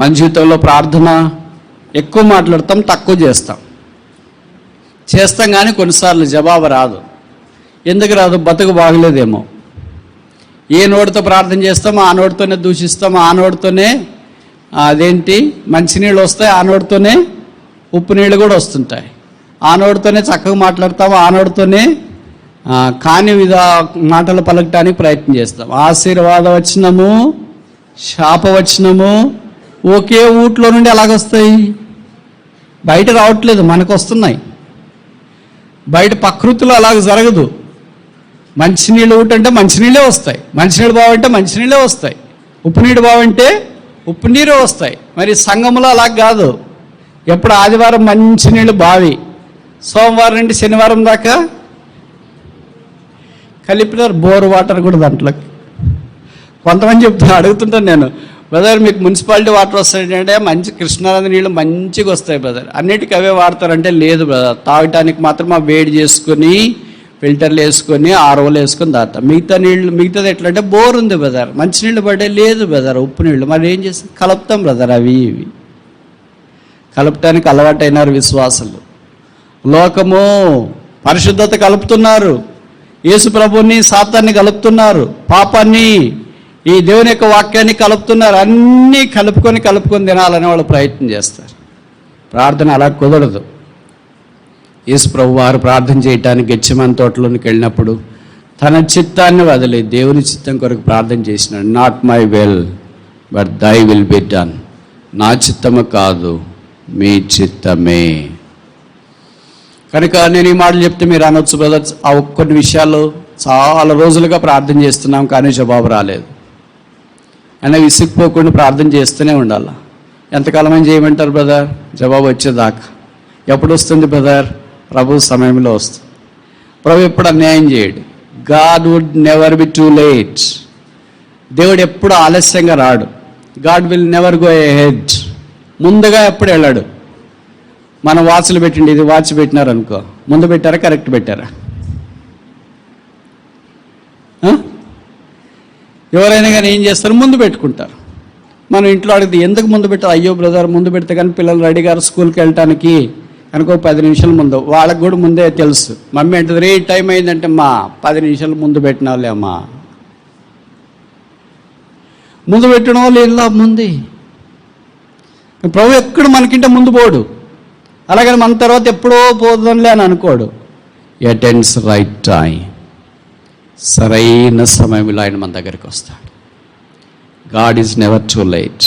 మన జీవితంలో ప్రార్థన ఎక్కువ మాట్లాడతాం తక్కువ చేస్తాం. చేస్తాం కానీ కొన్నిసార్లు జవాబు రాదు. ఎందుకు రాదు? బతుకు బాగలేదేమో. ఏ నోటితో ప్రార్థన చేస్తామో ఆ నోటితోనే దూషిస్తాం ఆ నోటితోనే అదేంటి? మంచినీళ్ళు వస్తాయి ఆ నోటితోనే ఉప్పు నీళ్ళు కూడా వస్తుంటాయి. ఆ నోటితోనే చక్కగా మాట్లాడతాము ఆ నోటితోనే కాని విధ మాటలు పలకటానికి ప్రయత్నం చేస్తాం. ఆశీర్వాద వచనము శాప వచనము ఒకే ఊట్లో నుండి ఎలాగొస్తాయి? బయట రావట్లేదు మనకు వస్తున్నాయి. బయట ప్రకృతిలో అలాగ జరగదు. మంచినీళ్ళు ఊట అంటే మంచినీళ్ళే వస్తాయి. మంచినీళ్ళు బావంటే మంచినీళ్ళే వస్తాయి. ఉప్పు నీళ్ళు బావంటే ఉప్పు నీరే వస్తాయి. మరి సంఘంలో అలా కాదు. ఎప్పుడు ఆదివారం మంచినీళ్ళు బావి. సోమవారం నుండి శనివారం దాకా కలిపినారు బోర్ వాటర్ కూడా దాంట్లోకి. కొంతమంది చెప్తున్నా అడుగుతుంటాను నేను. బ్రదర్ మీకు మున్సిపాలిటీ వాటర్ వస్తాయంటే మంచి కృష్ణానది నీళ్ళు మంచిగా వస్తాయి బ్రదర్. అన్నిటికీ అవే వాడతారంటే లేదు బ్రదర్. తాగటానికి మాత్రం ఆ వేడి చేసుకొని ఫిల్టర్లు వేసుకొని ఆర్ఓలు వేసుకొని తాగుతాం. మిగతా నీళ్ళు మిగతాది ఎట్లా అంటే బోర్ ఉంది బ్రదర్. మంచినీళ్ళు పడే లేదు బ్రదర్ ఉప్పు నీళ్ళు మరి ఏం చేస్తాం? కలుపుతాం బ్రదర్ అవి ఇవి. కలపటానికి అలవాటైనారు విశ్వాసులు. లోకము పరిశుద్ధత కలుపుతున్నారు. యేసు ప్రభుని సాతాన్ని కలుపుతున్నారు. పాపాన్ని ఈ దేవుని యొక్క వాక్యాన్ని కలుపుతున్నారు. అన్నీ కలుపుకొని కలుపుకొని తినాలని వాళ్ళు ప్రయత్నం చేస్తారు. ప్రార్థన అలా కుదరదు. యేసు ప్రభు వారు ప్రార్థన చేయటానికి గచ్చిమన్ తోటలోనికి వెళ్ళినప్పుడు తన చిత్తాన్ని వదిలి దేవుని చిత్తం కొరకు ప్రార్థన చేసినాడు. Not my will but thy will be done నా చిత్తము కాదు మీ చిత్తమే. కనుక నేను ఈ మాటలు చెప్తే మీరు అనొచ్చు బ్రదర్స్. ఆ కొన్ని విషయాలు చాలా రోజులుగా ప్రార్థన చేస్తున్నాం కానీ జవాబు రాలేదు. అయినా విసిగిపోకుండా ప్రార్థన చేస్తూనే ఉండాలి. ఎంతకాలం అని చేయమంటారు బ్రదర్? జవాబు వచ్చేదాకా. ఎప్పుడు వస్తుంది బ్రదర్? ప్రభు సమయంలో వస్తుంది. ప్రభు ఎప్పుడు అన్యాయం చేయడు. God would never be too late. దేవుడు ఎప్పుడు ఆలస్యంగా రాడు. God will never go ahead ముందుగా ఎప్పుడు వెళ్ళాడు? మనం వాచ్లు పెట్టండి ఇది వాచ్ పెట్టినారు అనుకో ముందు పెట్టారా కరెక్ట్ పెట్టారా? ఎవరైనా కానీ ఏం చేస్తారు? ముందు పెట్టుకుంటారు. మనం ఇంట్లో అడిగితే ఎందుకు ముందు పెట్టారు? అయ్యో బ్రదర్ ముందు పెడితే కానీ పిల్లలు రెడీ గారు స్కూల్కి వెళ్ళటానికి కనుక పది నిమిషాల ముందు. వాళ్ళకి కూడా ముందే తెలుసు. మమ్మీ అంటది రే టైం అయిందంటే మా పది నిమిషాలు ముందు పెట్టినావులే అమ్మా. ముందు పెట్టడం వల్ల ముందు లాభం ప్రభు ఎక్కడ మనకింటే ముందు పోడు. అలాగని మన తర్వాత ఎప్పుడో పోతుందిలే అని అనుకోడు. అటెండ్స్ రైట్ టైం సరైన సమయంలో ఆయన మన దగ్గరికి వస్తాడు. God is never too late